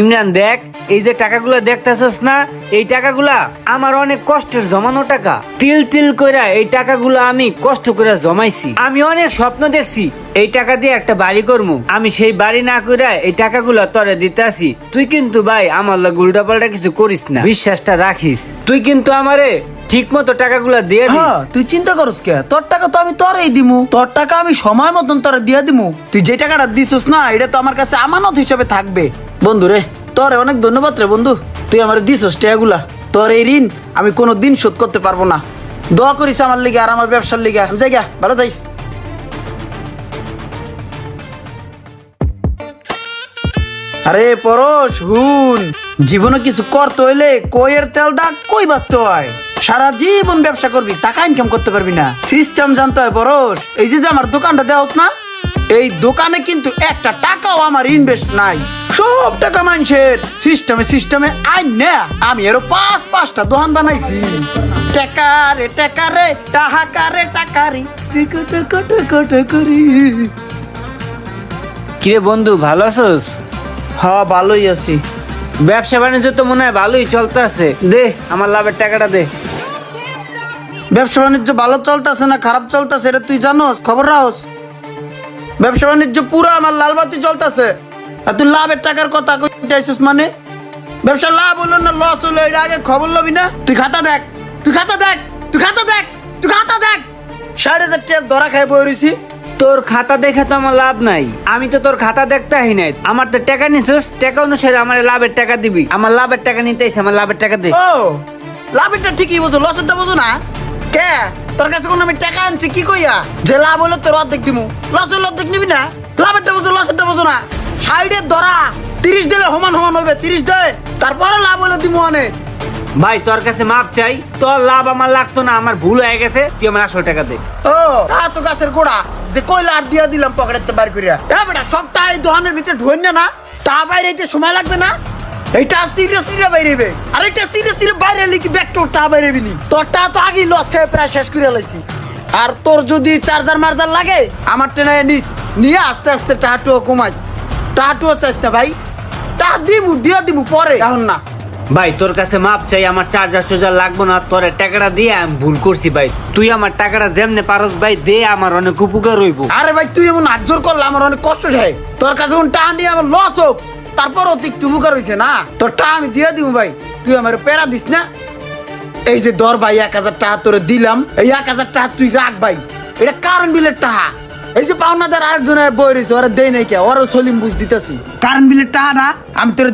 ইমরান, দেখ, এই যে টাকাগুলো দেখতেছস না, এই টাকাগুলা আমার অনেক কষ্টের জমানো টাকা। তিল তিল কইরা এই টাকাগুলো আমি কষ্ট করে জমাইছি। আমি অনেক স্বপ্ন দেখছি, এই টাকা দিয়ে একটা বাড়ি করব আমি সেই বাড়ি না কইরা এই টাকাগুলো তোরে দিতে আসি তুই কিন্তু ভাই আমার লগে উল্টাপাল্টা কিছু করিস না। বিশ্বাসটা রাখিস। তুই কিন্তু আমারে ঠিক মতো টাকাগুলো দিয়ে দিস। হ্যাঁ তুই চিন্তা করস কে? তোর টাকা তো আমি তোরই দিমু। তোর টাকা আমি সময় মতন তোরে দিয়ে দিমু। তুই যে টাকাটা দিছিস না, এটা তো আমার কাছে আমানত হিসেবে থাকবে। বন্ধু রে, তোরে অনেক ধন্যবাদ রে বন্ধু। তুই আমার দিছস টাকাগুলা তোর এই ঋণ আমি কোনো দিন শোধ করতে পারব না। দোয়া করিস আমার লিগে আর আমার ব্যবসার লিগে। আমি যাই ভালো যাইস আরে পরশ, হুন, জীবনে কিছু করতে হইলে কইয়ের তেল দাগ কই বাঁচতে হয়? সারা জীবন ব্যবসা করবি, টাকা ইনকাম করতে পারবি না। সিস্টেম জানতে হয় পরশ। এই যে আমার দোকানটা দেওয়াস না এই দোকানে কিন্তু একটা টাকাও আমার ইনভেস্ট নাই। সব টাকা মানুষের। সিস্টেমে সিস্টেমে আই না। আমি আরও পাঁচ পাঁচটা দোকান বানাইছি। টাকা রে টাকা রে টাকা রে টাকা রে টাকা টাকা টাকা টাকা রে কিরে বন্ধু ভালো আছোস? হ্যাঁ ভালোই আছি। ব্যবসা বাণিজ্য তো মনে হয় ভালোই চলতেছে। দে আমার লাভের টাকাটা দে। ব্যবসা বাণিজ্য ভালো চলতেছে না খারাপ চলতেছে এটা তুই জানোস? খবর রাখস? ব্যবসা বাণিজ্য পুরো আমার লালবাতি চলতেছে। আর তুই লাভের টাকার কথা কইতেছিস মানে? ব্যবসা লাভ হলো না লস হলো এটা আগে খবর লবি না? তুই খাতা দেখ তুই খাতা দেখ তুই খাতা দেখ তুই খাতা দেখ। সাড়ে হাজার টাকার ধরা খাই রইছি। তোর খাতা দেখে তো আমার লাভ নাই। আমি তো তোর খাতা দেখতে আহি নাই। আমার তো টাকা নিছিস টাকা অনুসারে আমার লাভের টাকা দিবি। আমার লাভের টাকা নিতেইছে আমার লাভের টাকা দে। ও লাভেরটা ঠিকই বোঝো লসেরটা বোঝো না। কে? তোর কাছে কোনো আমি টাকা আনছি কি কইয়া? যে লাভ হলো তোর অর্ধেক দিমু। লস হলো অর্ধেক নিবি না? লাভেরটা বোঝো লসেরটা বোঝো না। সাইডের ধরা তিরিশ দিলে সমান সমান হবে তিরিশ দে। তারপরে লাভ হলো দিমু অনেক। ভাই তোর কাছে মাপ চাই তোর লাভ আমার লাগতো না আমার ভুল হয়ে গেছে তুই আমার আসল টাকা দে। ও তা তো গাছের গোড়া যে কইলা আর দিয়া দিলাম পকেটের বার করিয়া। এ বেটা সবটা এই দোকানের ভিতরে ঢুইন না তা বাইরে সময় লাগবে না? এইটা সিরে সিরে বাইরেবে? আর এটা সিরে সিরে বাইরে এলে কি ব্যাক তোর তা বাইরে বিনি তোরটা তো আগেই লস খেয়ে প্রায় শেষ করে লাইছি। আর তোর যদি চার্জার মার্জার লাগে আমার ট্রেনে নিস। নিয়ে আস্তে আস্তে টাহাটুও কমাইস। টাহাটুও চাইস না ভাই। টা দিমু দিয়া দিমু পরে এখন না। ভাই তোর কাছে মাপ চাই আমার চার্জার চোজার লাগবো না তোর টাকাটা দিয়ে আমি ভুল করছি ভাই। তুই আমার টাকাটা যেমনে পারস ভাই দে আমার অনেক উপকার হইব। আরে ভাই তুই এমন আজর করলে আমার অনেক কষ্ট হয়। তোর কাছে টাকা নিয়ে আমার লস হোক। তারপরও তুই একটু উপকার হয়েছে না? তোর টাকা আমি দিয়ে দিব ভাই। তুই আমার প্যারা দিস না? এই যে দর ভাই, এক হাজার টাকা তোরে দিলাম। এই এক হাজার টাকা তুই রাখ ভাই। এটা কারণ বিলের টাকা। এই যে পাওনাদার আরেকজনের বই রয়েছে, ওরা দেয় নাই কে ওরা সলিম বুঝ দিতেছি। কারণ বিলের টাকা না আমি তোর